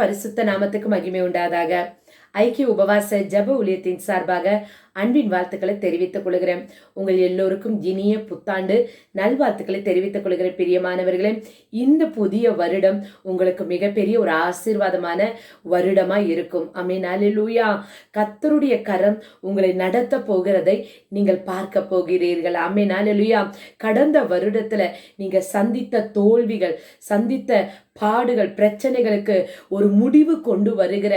பரிசுத்த நாமத்துக்கு மகிமை உண்டாதாக ஐக்கிய உபவாச ஜப ஊழியத்தின் சார்பாக அன்பின் வாழ்த்துக்களை தெரிவித்துக் கொள்கிறேன். உங்கள் எல்லோருக்கும் இனிய புத்தாண்டு நல்வாழ்த்துக்களை தெரிவித்துக் கொள்கிறேன் பிரியமானவர்களே. இந்த புதிய வருடம் உங்களுக்கு மிகப்பெரிய ஒரு ஆசீர்வாதமான வருடமா இருக்கும். அமீன் அலிலூயா கத்தருடைய கரம் உங்களை நடத்த போகிறதை நீங்கள் பார்க்க போகிறீர்கள். அமீன் அலிலுயா கடந்த வருடத்துல நீங்க சந்தித்த தோல்விகள் சந்தித்த பாடுகள் பிரச்சனைகளுக்கு ஒரு முடிவு கொண்டு வருகிற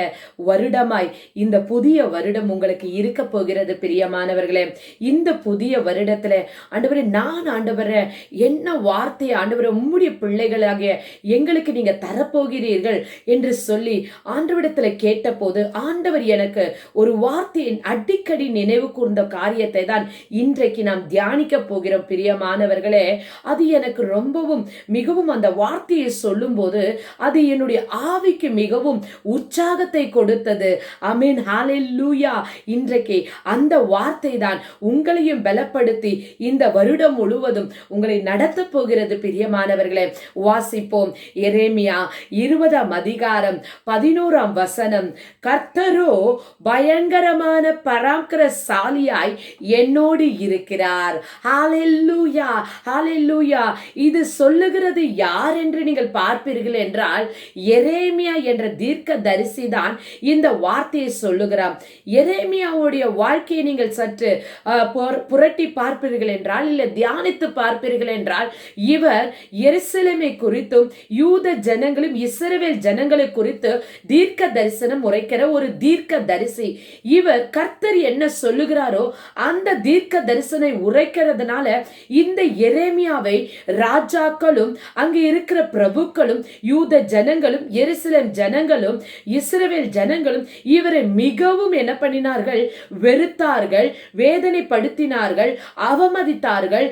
வருடமாய் இந்த புதிய வருடம் உங்களுக்கு இருக்க போகிறது பிரியமானவர்களே. இந்த புதிய வருடத்துல ஆண்டவரே நான் ஆண்டவரே என்ன வார்த்தையை ஆண்டவரை உம்முடைய பிள்ளைகளாகிய எங்களுக்கு நீங்க தரப்போகிறீர்கள் என்று சொல்லி ஆண்டவரிடத்துல கேட்டபோது ஆண்டவர் எனக்கு ஒரு வார்த்தையின் அடிக்கடி நினைவு கூர்ந்த காரியத்தை தான் இன்றைக்கு நாம் தியானிக்க போகிறோம் பிரியமானவர்களே. அது எனக்கு ரொம்பவும் மிகவும் அந்த வார்த்தையை சொல்லும்போது அது என்னுடைய ஆவிக்கு மிகவும் உற்சாகத்தை கொடுத்தது. அமீன் ஹalleluya. இன்றைக்கு அந்த வார்த்தை தான் உங்களையும் பலப்படுத்தி இந்த வருடம் முழுவதும் உங்களை நடத்த போகிறது பிரியமானவர்களே. வாசிப்போம். எரேமியா இருபதாம் அதிகாரம் பதினோராம் வசனம். கர்த்தரோ பயங்கரமான பராக்கிரசாலியாய் என்னோடு இருக்கிறார். ஹாலெல்லூயா ஹாலெல்லூயா இது சொல்லுகிறது யார் என்று நீங்கள் பார்ப்பீர்கள் என்றால் எரேமியா என்ற தீர்க்க தரிசி தான் இந்த வார்த்தையை சொல்லுகிறார். எரேமியாவுடைய வாழ்க்கையை நீங்கள் சற்று புரட்டி பார்ப்பீர்கள் என்றால் இல்லை தியானித்து பார்ப்பீர்கள் என்றால் இவர் எருசலேமை குறித்தும் யூத ஜனங்களும் இஸ்ரவேல் ஜனங்களை குறித்து தீர்க்க தரிசனம் உரைக்கிற ஒரு தீர்க்க தரிசி இவர் கர்த்தர் என்ன சொல்லுகிறாரோ அந்த தீர்க்க தரிசனை உரைக்கிறதுனால இந்த எரேமியாவை ராஜாக்களும் அங்கு இருக்கிற பிரபுக்களும் யூத ஜனங்களும் எருசலேம் ஜனங்களும் இஸ்ரவேல் ஜனங்களும் இவரை மிகவும் என்ன பண்ணினார்கள்? வெறுத்தார்கள் வேதனைப்படுத்தினார்கள் அவமதித்தார்கள்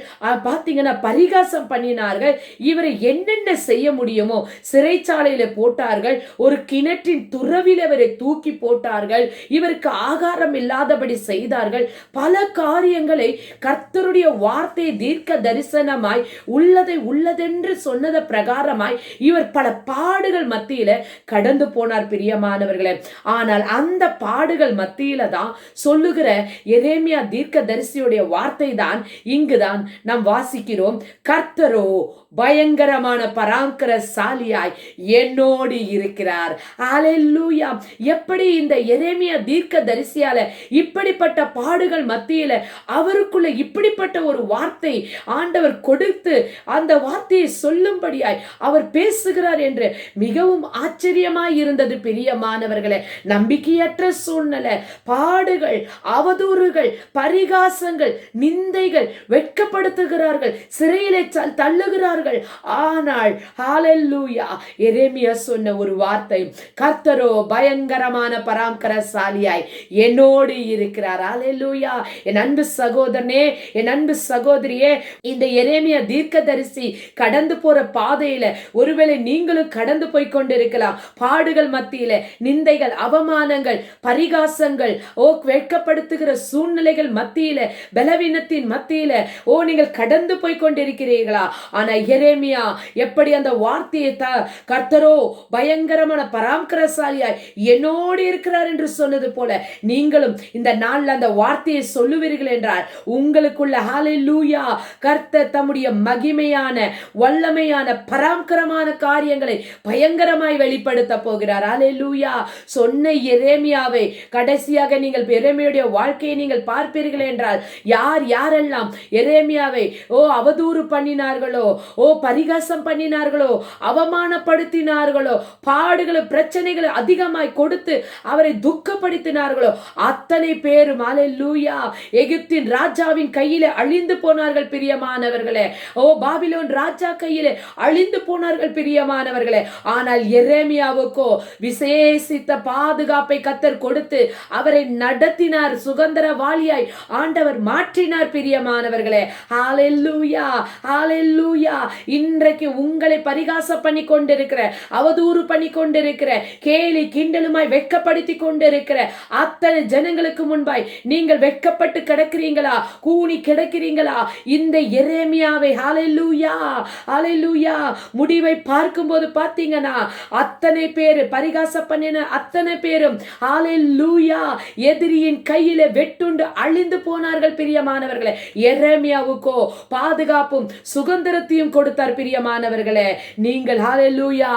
பார்த்தீங்கன்னா பரிகாசம் பண்ணினார்கள். இவரை என்னென்ன செய்ய முடியுமோ சிறைச்சாலையில போட்டார்கள் ஒரு கிணற்றின் துறவில் இவரை தூக்கி போட்டார்கள் இவருக்கு ஆகாரம் இல்லாதபடி செய்தார்கள். பல காரியங்களை கர்த்தருடைய வார்த்தை தீர்க்க தரிசனமாய் உள்ளதை உள்ளதென்று சொன்னத பிரகாரமாய் இவர் பல பாடுகள் மத்தியில கடந்து போனார் பிரியமானவர்களே. ஆனால் அந்த பாடுகள் மத்தியில தான் சொல்லுகிற எரேமியா தீர்க்க தரிசியுடைய வார்த்தை தான். இங்குதான் நாம் வாசிக்கிறோம் கர்த்தரோ பயங்கரமான பராங்கரசாலியாய் என்னோடு இருக்கிறார். அலெல்லூயா எப்படி இந்த எரேமியா தீர்க்க தரிசியால இப்படிப்பட்ட பாடுகள் மத்தியில அவருக்குள்ள இப்படிப்பட்ட ஒரு வார்த்தை ஆண்டவர் கொடுத்து அந்த வார்த்தையை சொல்லும்படியாய் அவர் பேசுகிறார் என்று மிகவும் ஆச்சரியமாய் இருந்தது பிரியமானவர்களே. நம்பிக்கையற்ற சூழ்நிலை பாடுகள் அவதூறுகள் பரிகாசங்கள் நிந்தைகள் வெட்கப்படுத்துகிறார்கள் சிறையிலே தள்ளுகிறார்கள். ஆனால் ஹாலல்லூயா எரேமியா சொன்ன ஒரு வார்த்தை கர்த்தரோ பயங்கரமான பராமரசாலியாய் என்னோடு இருக்கிறார். ஹாலல்லூயா என் அன்பு சகோதரனே என் அன்பு சகோதரியே இந்த எரேமியா தீர்க்கதரிசி கடந்து போற பாதையில ஒருவேளை நீங்களும் கடந்து போய் கொண்டிருக்கலாம். பாடுகள் மத்தியில நிந்தைகள் அவமான அவமானங்கள் பரிகாசங்கள் ஓ வெட்கப்படுத்துகிற சூழ்நிலைகள் மத்தியில பலவீனத்தின் மத்தியில ஓ நீங்கள் கடந்து போய் கொண்டிருக்கிறீர்களா? ஆனா எரேமியா எப்படி அந்த வார்த்தையை த கர்த்தரோ பயங்கரமான பராமரசாலியாய் என்னோடு இருக்கிறார் என்று சொன்னது போல நீங்களும் இந்த நாளில் அந்த வார்த்தையை சொல்லுவீர்கள் என்றால் உங்களுக்குள்ள ஹalleluya! கர்த்தர் தம்முடைய மகிமையான வல்லமையான பராமரமான காரியங்களை பயங்கரமாய் வெளிப்படுத்த போகிறார். ஹாலே லூயா சொன்ன எரேமியாவை. கடைசியாக நீங்கள் எரேமியுடைய வாழ்க்கையை நீங்கள் பார்ப்பீர்கள் என்றால் யார் யாரெல்லாம் எரேமியாவை ஓ அவதூறு பண்ணினார்களோ ஓ பரிகாசம் பண்ணினார்களோ அவமானப்படுத்தினார்களோ பாடுகளும் பிரச்சனைகளை அதிகமாய் கொடுத்து அவரை துக்கப்படுத்தினார்களோ அத்தனை பேரும் லூயா எகிப்தின் ராஜாவின் கையிலே அழிந்து போனார்கள் பிரியமானவர்களே. ஓ பாபிலோன் ராஜா கையிலே அழிந்து போனார்கள் பிரியமானவர்களே. ஆனால் எரேமியாவுக்கோ விசேஷித்த பாதுகாப்பு பாதுகாப்பை கத்தர் கொடுத்து அவரை நடத்தினார். சுதந்திரவாளியாய் ஆண்டவர் மாற்றினார் பிரியமானவர்களே. ஹாலெல்லூயா ஹாலெல்லூயா இன்றைக்கு உங்களை பரிகாசம் பண்ணி கொண்டிருக்கிற அவதூறு பண்ணி கொண்டிருக்கிற கேலி கிண்டலுமாய் வெட்கப்படுத்தி கொண்டிருக்கிற அத்தனை ஜனங்களுக்கு முன்பாய் நீங்கள் வெட்கப்பட்டு கிடக்கிறீங்களா? கூனி கிடக்கிறீங்களா? இந்த எரேமியாவை ஹாலெல்லூயா ஹாலெல்லூயா முடிவை பார்க்கும்போது பார்த்தீங்கன்னா அத்தனை பேர் பரிகாசம் பண்ணின அத்தனை பேரும் ஹalleluya. எதிரியின் கையிலே வெட்டுண்டு அழிந்து போனார்கள் பிரியமானவர்களே. எரேமியாவுக்கோ பாதுகாப்பும் சுதந்திரத்தையும் கொடுத்தார் பிரியமானவர்களே. நீங்கள் ஹalleluya.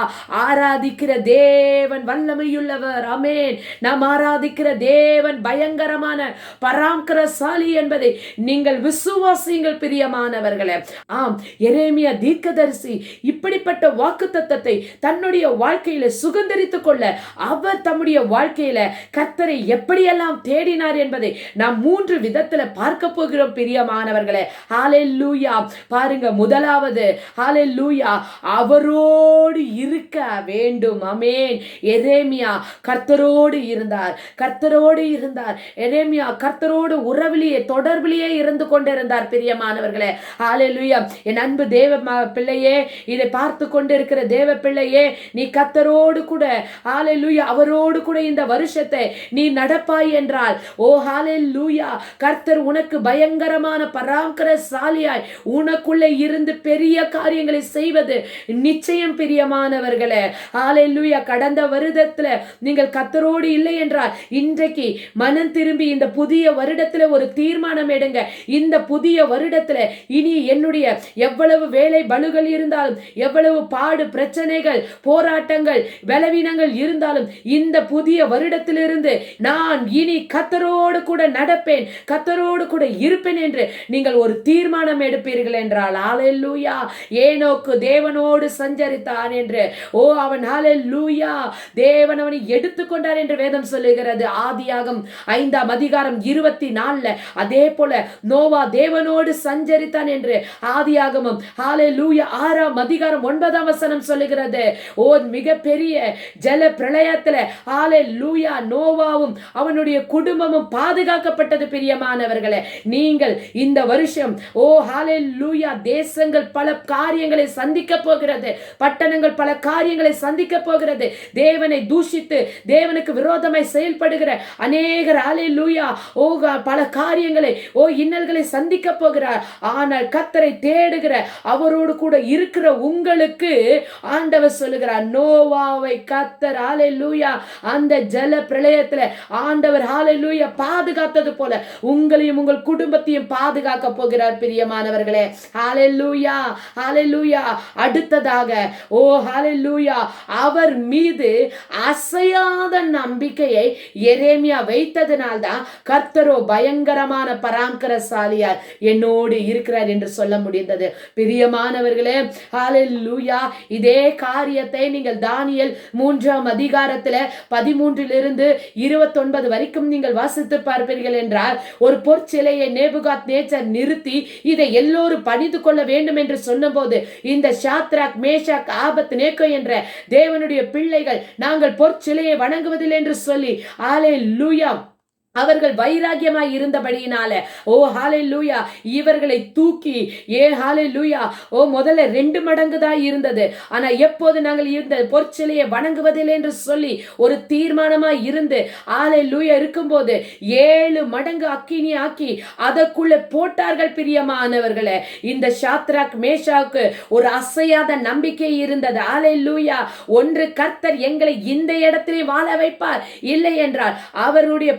ஆராதிக்கிற தேவன் வல்லமையுள்ளவர். அமேன் நாம் ஆராதிக்கிற தேவன் பயங்கரமான பராங்கரசாலி என்பதை நீங்கள் விசுவாசியுங்கள் பிரியமானவர்களே. ஆம் எரேமியா தீர்க்கதரிசி இப்படிப்பட்ட வாக்கு தத்தத்தை தன்னுடைய வாழ்க்கையில சுதந்திரித்துக் கொள்ள அவர் தம்முடைய வாழ்க்கை வாழ்க்கையில கர்த்தரை எப்படியெல்லாம் தேடினார் என்பதை நாம் மூன்று விதத்துல பார்க்க போகிறோம் பிரியமானவர்களே ஹாலே லூயா பாருங்க முதலாவது ஹாலே லூயா அவரோடு இருக்க வேண்டும். அமேன் எரேமியா கர்த்தரோடு இருந்தார். கர்த்தரோடு இருந்தார். எரேமியா கர்த்தரோடு உறவிலேயே தொடர்பிலேயே இருந்து கொண்டிருந்தார் பிரியமானவர்களே ஹாலே லூயா என் அன்பு தேவ பிள்ளையே இதை பார்த்து கொண்டிருக்கிற தேவ பிள்ளையே நீ கர்த்தரோடு கூட ஹாலே லூயா அவரோடு கூட இந்த வருஷத்தை நீ நடப்பாய் என்றால் ஓ ஹalleluya கர்த்தர் உனக்கு பயங்கரமான பராங்கரசாலியாய் உனக்குள்ளே இருந்து பெரிய காரியங்களை செய்வது நிச்சயம் பிரியமானவர்களே. ஹalleluya கடந்த வருடத்துல நீங்கள் கர்த்தரோடு இல்லை என்றால் இன்றைக்கு மனம் திரும்பி இந்த புதிய வருடத்துல ஒரு தீர்மானம் எடுங்க. இந்த புதிய வருடத்துல இனி என்னுடைய எவ்வளவு வேலை பலுகள் இருந்தாலும் எவ்வளவு பாடு பிரச்சனைகள் போராட்டங்கள் பலவீனங்கள் இருந்தாலும் இந்த புதிய வருடத்திலிருந்து நான் இனி கத்தரோடு கூட நடப்பேன் கத்தரோடு கூட இருப்பேன் என்று நீங்கள் ஒரு தீர்மானம் எடுப்பீர்கள் என்றால் ஹalleluya ஏனோக்கு தேவனோடு சஞ்சரித்தான் என்று. ஓ அவன் லூயா தேவன் அவனை எடுத்துக்கொண்டார் என்று வேதம் சொல்லுகிறது. ஆதியாகம் ஐந்தாம் அதிகாரம் இருபத்தி நாலுல அதே போல நோவா தேவனோடு சஞ்சரித்தான் என்று ஆதியாகமம் லூயா ஆறாம் அதிகாரம் ஒன்பதாம் வசனம் சொல்லுகிறது. ஓ மிகப்பெரிய ஜல பிரளயத்துல லூயா நோவாவும் அவனுடைய குடும்பமும் பாதுகாக்கப்பட்டது பிரியமானவர்களே. நீங்கள் இந்த வருஷம் ஓ ஹalleluya தேசங்கள் பல காரியங்களை சந்திக்க போகிறது. பட்டணங்கள் பல காரியங்களை சந்திக்க போகிறது. தேவனை தூஷித்து தேவனுக்கு விரோதமாய் செயல்படுகிற அநேகர் ஹalleluya ஓ பல காரியங்களை ஓ இன்னல்களை சந்திக்க போகிறார். ஆனால் கத்தரை தேடுகிற அவரோடு கூட இருக்கிற உங்களுக்கு ஆண்டவர் சொல்லுகிறார் நோவாவை கத்தர் ஹalleluya அந்த ஜல பிரளயத்துல ஆண்டவர் ஹalleluya பாதுகாத்தது போல உங்களையும் உங்கள் குடும்பத்தையும் பாதுகாக்க போகிறார் பிரியமானவர்களே. ஹalleluya ஹalleluya அடுத்ததாக ஓ ஹalleluya அவர் மீது அசையாத நம்பிக்கையை எரேமியா வைத்ததினால்தான் கர்த்தரோ பயங்கரமான பராங்கரசாலியார் என்னோடு இருக்கிறார் என்று சொல்ல முடிந்தது. பிரியமானவர்களே ஹalleluya இதே காரியத்தை நீங்கள் தானியல் மூன்றாம் அதிகாரத்தில் அதிகாரத்துல பதிமூன்றிலிருந்து இருபத்தொன்பது வரைக்கும் நீங்கள் வாசித்து பார்ப்பீர்கள் என்றால் ஒரு பொற்சிலையை நேபுகாத் நேச்சர் நிறுத்தி இதை எல்லோரும் பணிந்து கொள்ள வேண்டும் என்று சொன்னபோது இந்த ஷாத்ராக் மேஷாக் ஆபத் நேக்கோ என்ற தேவனுடைய பிள்ளைகள் நாங்கள் பொற்சிலையை வணங்குவதில்லை என்று சொல்லி ஆலே லூயா அவர்கள் வைராகியமாய் இருந்தபடியினால ஓ ஹாலே லூயா இவர்களை தூக்கி ஏ ஹாலே லூயா ஓ முதல்ல ரெண்டு மடங்கு தான் இருந்தது. ஆனா எப்போது நாங்கள் இருந்த பொற்சிலையை வணங்குவதில்லை என்று சொல்லி ஒரு தீர்மானமா இருந்து ஆலே லூயா இருக்கும்போது ஏழு மடங்கு அக்கினி ஆக்கி அதற்குள்ள போட்டார்கள் பிரியமானவர்களே. இந்த சாத்ராக் மேஷாவுக்கு ஒரு அசையாத நம்பிக்கை இருந்தது. ஆலே லூயா ஒன்று கர்த்தர் எங்களை இந்த இடத்திலே வாழ வைப்பார். இல்லை என்றால் அவருடைய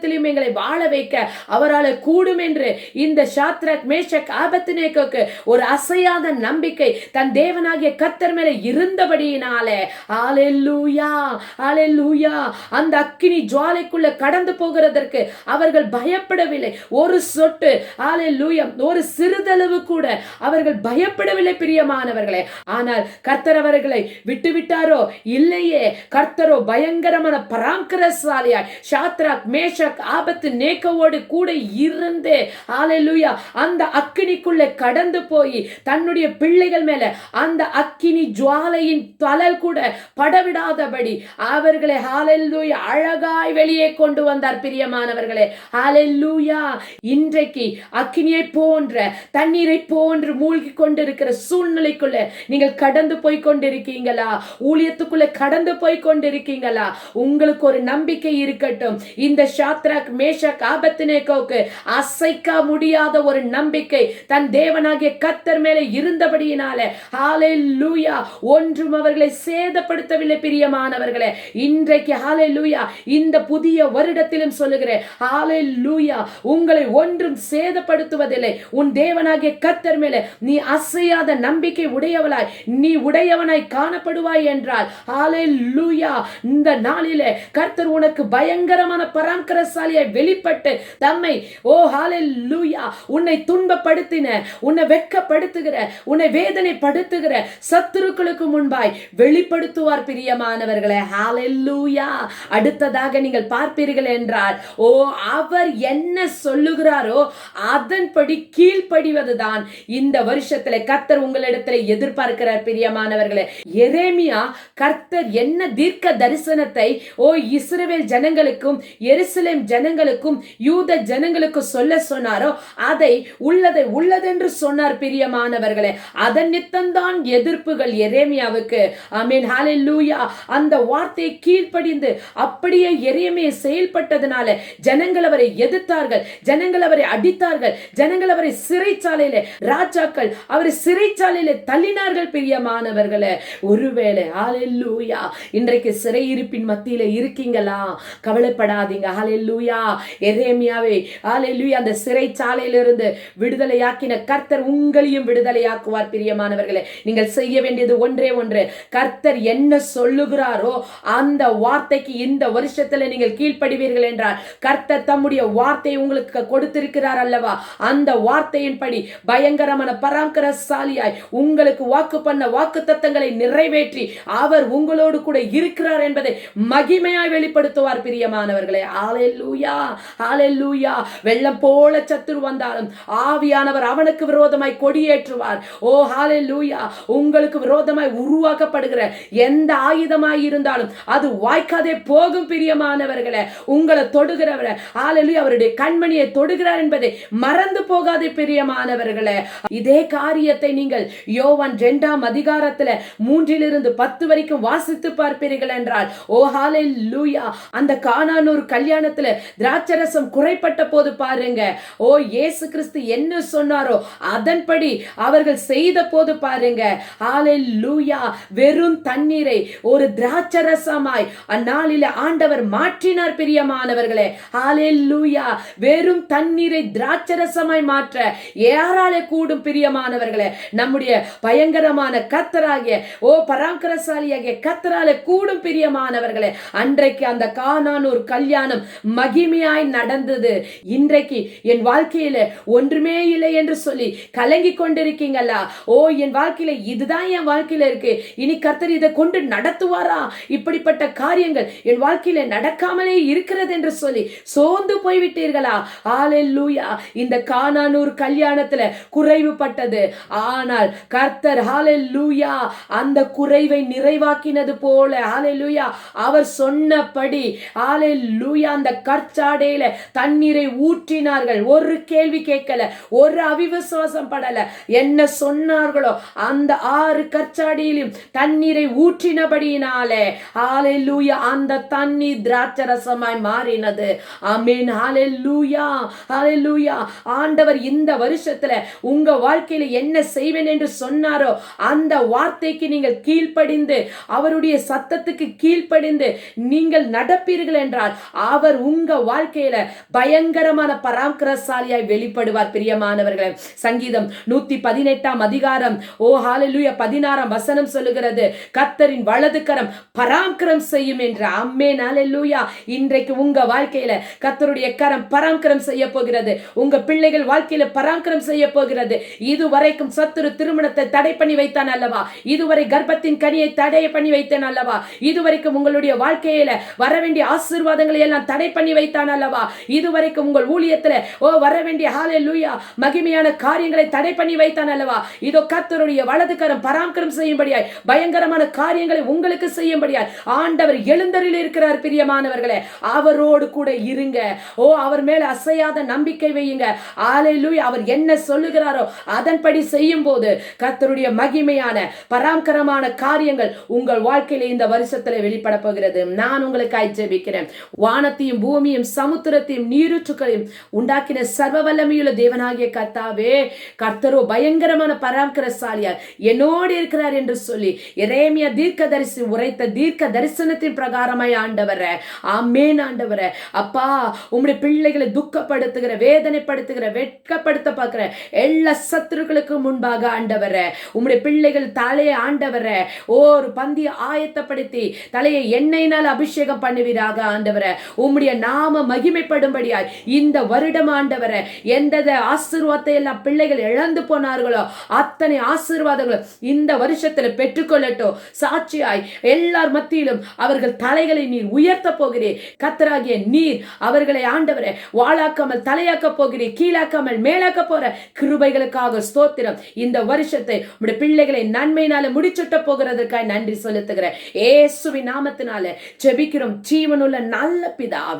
பர்வதத்திலும் எங்களை வாழ வைக்க அவரால் கூடும் என்று இந்த சாத்ரக் மேஷக் ஆபத்தினேக்கு ஒரு அசையாத நம்பிக்கை தன் தேவனாகிய கத்தர் மேலே இருந்தபடியினாலே. ஆலெல்லூயா ஆலெல்லூயா அந்த அக்கினி ஜுவாலைக்குள்ள கடந்து போகிறதற்கு அவர்கள் பயப்படவில்லை. ஒரு சொட்டு ஆலெல்லூயா ஒரு சிறிதளவு கூட அவர்கள் பயப்படவில்லை பிரியமானவர்களே. ஆனால் கர்த்தர் அவர்களை விட்டு விட்டாரோ இல்லையே. கர்த்தரோ பயங்கரமான பராங்கரசாலியாய் சாத்ராக் மேஷ ஆபத்து நேக்கவோடு கூட இருந்து. ஆலையிலுயா அந்த அக்கினிக்குள்ளே கடந்து போய் தன்னுடைய பிள்ளைகள் மேல அந்த அக்கினி ஜுவாலையின் தலல் கூட படவிடாதபடி அவர்களை ஆலையிலுயா அழகாய் வெளியே கொண்டு வந்தார் பிரியமானவர்களே. ஆலையிலுயா இன்றைக்கு அக்கினியை போன்ற தண்ணீரை போன்று மூழ்கி கொண்டிருக்கிற சூழ்நிலைக்குள்ள நீங்கள் கடந்து போய் கொண்டிருக்கீங்களா? ஊழியத்துக்குள்ள கடந்து போய் கொண்டிருக்கீங்களா? உங்களுக்கு ஒரு நம்பிக்கை இருக்கட்டும். இந்த சாத் சாத்ராக் மேஷக் ஆபத்தினேக்கோக்கு அசைக்க முடியாத ஒரு நம்பிக்கை தன் தேவனாகிய கத்தர் மேலே இருந்தபடியினால. லூயா ஒன்றும் அவர்களை சேதப்படுத்தவில்லை பிரியமானவர்களே. இன்றைக்கு ஹாலே லூயா இந்த புதிய வருடத்திலும் சொல்லுகிறேன் ஹாலே லூயா உங்களை ஒன்றும் சேதப்படுத்துவதில்லை. உன் தேவனாகிய கத்தர் மேலே நீ அசையாத நம்பிக்கை உடையவளாய். நீ உடையவனாய் காணப்படுவாய் என்றால் ஹாலே லூயா இந்த நாளிலே கர்த்தர் உனக்கு பயங்கரமான பராமரசாலியாய் வெளிப்பட்டு தம்மை ஓ லூயா உன்னை துன்பப்படுத்தின உன்னை வெட்கப்படுத்துகிற உன்னை வேதனைப்படுத்துகிற சத்துருக்களுக்கு முன்பாய் வெளிப்படுத்துவார் பிரியமானவர்களே. ஹாலே லூயா அடுத்ததாக நீங்கள் பார்ப்பீர்கள் என்றால் ஓ அவர் என்ன சொல்லுகிறாரோ அதன்படி கீழ்ப்படிவதுதான் இந்த வருஷத்துல கர்த்தர் உங்களிடத்துல எதிர்பார்க்கிறார் பிரியமானவர்களே. எரேமியா கர்த்தர் என்ன தீர்க்க தரிசனத்தை ஓ இஸ்ரவேல் ஜனங்களுக்கும் எருசலேம் ஜனங்களுக்கும் யூத ஜனங்களுக்கும் சொல்ல சொன்னாரோ அதை உள்ளதை உள்ளதென்று சொன்னார் பிரியமானவர்களே. அதன் நித்தம்தான் எதிர்ப்புகள். எரேமியாவுக்கு ஆமீன் ஹalleluya அந்த வார்த்தையை கீழ்ப்படிந்து அப்படியே எரேமியை செயல்பட்டதுனால ஜனங்கள் அவரை எதிர்த்தார்கள் ஜனங்கள் அவரை அடித்தார்கள் ஜனங்கள் அவரை சிறைச்சாலையில ராஜாக்கள் அவரை சிறைச்சாலையில தள்ளினார்கள் பிரியமானவர்களே. ஒருவேளை ஹalleluya இன்றைக்கு சிறையிருப்பின் மத்தியில இருக்கீங்களா? கவலைப்படாதீங்க ஹalleluya எரேமியாவே ஹalleluya அந்த சிறைச்சாலையிலிருந்து விடுதலையாக்கின கர்த்தர் உங்களையும் விடுதலையாக்குவார் பிரியமானவர்களே. நீங்கள் செய்ய வேண்டியது ஒன்றே ஒன்று. கர்த்தர் என்ன சொல்லுகிறாரோ அந்த வார்த்தைக்கு இந்த வருஷத்துல நீங்கள் கீழ்ப்படுவீர்கள் என்றால் கர்த்தர் தம்முடைய வார்த்தை உங்களுக்கு கொடுத்திருக்கிறார் அல்லவா? அந்த வார்த்தையின்படி பயங்கரமான பராங்கரசாலியாய் உங்களுக்கு வாக்கு பண்ண வாக்கு தத்தங்களை நிறைவேற்றி அவர் உங்களோடு கூட இருக்கிறார் என்பதை மகிமையாய் வெளிப்படுத்துவார் பிரியமானவர்களே. ஹாலெல்லூயா ஹாலெல்லூயா வெள்ளம் போல சத்துரு வந்தாலும் ஆவியானவர் அவனுக்கு விரோதமாய் கொடியேற்றுவார். ஓ ஹாலெல்லூயா உங்களுக்கு விரோதமாய் உருவாக்கப்படுகிற எந்த ஆயுதமாய் இருந்தாலும் அது வாய்க்காதே போகும் பிரியமானவர்களே. உங்களை தொடுகிறவரை. ஹாலெல்லூயா அவருடைய கண்மணியை தொடுகிறார் என்பதை மறந்து போகாதே பிரியமானவர்களே. இதே காரியத்தை நீங்கள் யோவான் ரெண்டாம் அதிகாரத்துல மூன்றிலிருந்து பத்து வரைக்கும் வாசித்து பார்ப்பீர்கள் என்றால் ஓ ஹாலெல்லூயா அந்த கானானூர் கல்யாணத்துல திராட்சரசம் குறைப்பட்ட போது பாருங்க. ஓ இயேசு கிறிஸ்து என்ன சொன்னாரோ அதன்படி அவர்கள் செய்த போது பாருங்க. லூயா வெறும் தண்ணீரை ஒரு திராட்சரசமாய் அந்நாளில ஆண்டவர் மாற்றினார் பிரியமானவர்களே. ஹalleluya வெறும் தண்ணீரை திராட்சரசமாய் மாற்ற யாராலே கூடும் பிரியமானவர்களே. நம்முடைய பயங்கரமான கத்தராகிய ஓ பராங்கரசாலியாகிய கத்தராலே கூடும் பிரியமானவர்களே. அன்றைக்கு அந்த கானானூர் கல்யாணம் மகிமையாய் நடந்தது. இன்றைக்கு என் வாழ்க்கையில ஒன்றுமே இல்லை என்று சொல்லி கலங்கி கொண்டிருக்கீங்களா? ஓ என் வாழ்க்கையில இதுதான் என் வாழ்க்கையில இருக்கு. இனி கர்த்தர் இதை கொண்டு நடத்துவாரா? இப்படிப்பட்ட காரியங்கள் என் வாழ்க்கையில நடக்காமலே இருக்கிறது என்று சொல்லி சோர்ந்து போய்விட்டீர்களா? லூயா இந்த கானானூர் கல்யாணத்துல குறைவுபட்டது ஆனால் கர்த்தர் ஹalleluya அந்த குறைவை நிறைவாக்கினது போல. ஹalleluya. அவர் சொன்னபடி ஹalleluya அந்த கற்சாடையில தண்ணீரை ஊற்றினார்கள். ஒரு கேள்வி கேட்கல ஒரு அவிவிசுவாசம் படல. என்ன சொன்னார்களோ அந்த ஆறு கற்சாடியிலும் தண்ணீரை ஊற்றினபடியினாலே ஹalleluya அந்த தண்ணீர் திராட்சரசமாய் மாறினது. ஆமென் ஹாலெல்லூயா ஹாலெல்லூயா ஆண்டவர் இந்த வருஷத்துல உங்க வாழ்க்கையில என்ன செய்வேன் என்று சொன்னாரோ அந்த வார்த்தைக்கு நீங்கள் கீழ்ப்படிந்து அவருடைய சத்தத்துக்கு கீழ்ப்படிந்து நீங்கள் நடப்பீர்கள் என்றால் அவர் உங்க வாழ்க்கையில பயங்கரமான பராக்கிரசாலியாய் வெளிப்படுவார் பிரியமானவர்களே. சங்கீதம் நூத்தி பதினெட்டாம் அதிகாரம். ஓ ஹalleluya பதினாறாம் வசனம் சொல்லுகிறது கத்தரின் வலது கரம் பராமரம் செய்யும் என்று. அம்மே ஹalleluya இன்றைக்கு உங்க வாழ்க்கையில கத்தருடைய கரம் பராமரம் செய்ய போகிறது. உங்க பிள்ளைகள் வாழ்க்கையில பராமரம் செய்ய போகிறது. இதுவரைக்கும் சத்துரு திருமணத்தை தடை பண்ணி வைத்தான் அல்லவா? இதுவரை கர்ப்பத்தின் கனியை தடை பண்ணி வைத்தேன் அல்லவா? இதுவரைக்கும் உங்களுடைய வாழ்க்கையில வர வேண்டிய ஆசீர்வாதங்களை எல்லாம் தடை பண்ணி வைத்தான் அல்லவா? இதுவரைக்கும் உங்கள் ஊழியத்துல ஓ வர வேண்டிய ஹாலே லூயா மகிமையான காரியங்களை தடை பண்ணி வைத்தான் அல்லவா? இதோ கர்த்தருடைய வலதுகரம் பராமரம் செய்யும்படியாய் பயங்கரமான காரியங்களை உங்களுக்கு செய்யும்படியாய் ஆண்டவர் எழுந்தரில் இருக்கிறார் பிரியமானவர்களே. அவரோடு கூட இருங்க. ஓ அவர் மேல அசையாத நம்பிக்கை வையுங்க. ஆலையிலூய் அவர் என்ன சொல்லுகிறாரோ அதன்படி செய்யும் போது கர்த்தருடைய மகிமையான பராமரமான காரியங்கள் உங்கள் வாழ்க்கையில இந்த வருஷத்துல வெளிப்பட போகிறது. நான் உங்களுக்காய் ஜெபிக்கிறேன். வானத்தையும் பூமியும் சமுத்திரத்தையும் நீரூற்றுகளையும் உண்டாக்கின சர்வ வல்லமையுள்ள தேவனாகிய கர்த்தாவே கர்த்தரோ பயங்கரமான பராமகரசாலியார் என்னோடு இருக்கிறார் என்று சொல்லி இறைமைய தீர்க்க தரிசி உரைத்த தீர்க்க தரிசனத்தின் பிரகாரமாய் ஆண்டவர ஆமேன் ஆண்டவர. அப்பா உம்முடைய பிள்ளைகளை துக்கப்படுத்துகிற வேதனைப்படுத்துகிற வெட்கப்படுத்த பார்க்கிற எல்லா சத்துருக்களுக்கு முன்பாக ஆண்டவர உம்முடைய பிள்ளைகள் தலையை ஆண்டவர ஒரு பந்தியை ஆயத்தப்படுத்தி தலையை எண்ணெயினால் அபிஷேகம் பண்ணுவீராக ஆண்டவர. உம்முடைய நாம மகிமைப்படும்படியாய் இந்த வருடம் ஆண்டவரை எந்த ஆசீர்வாதத்தை எல்லாம் பிள்ளைகள் இழந்து போனார்களோ அத்தனை ஆசீர்வாதங்களும் இந்த வருஷத்துல பெற்றுக்கொள்ளட்டும். சாட்சியாய் எல்லார் மத்தியிலும் அவர்கள் தலைகளை நீர் உயர்த்த போகிறே கத்தராகிய நீர் அவர்களை ஆண்டவரை வாழாக்காமல் தலையாக்க போகிறே கீழாக்காமல் மேலாக்க போற கிருபைகளுக்காக ஸ்தோத்திரம். இந்த வருஷத்தை உடைய பிள்ளைகளை நன்மையினால முடிச்சுட்ட போகிறதற்காக நன்றி செலுத்துகிறேன். ஏசுவி நாமத்தினால ஜெபிக்கிறோம். ஜீவனுள்ள நல்ல பிதாவே.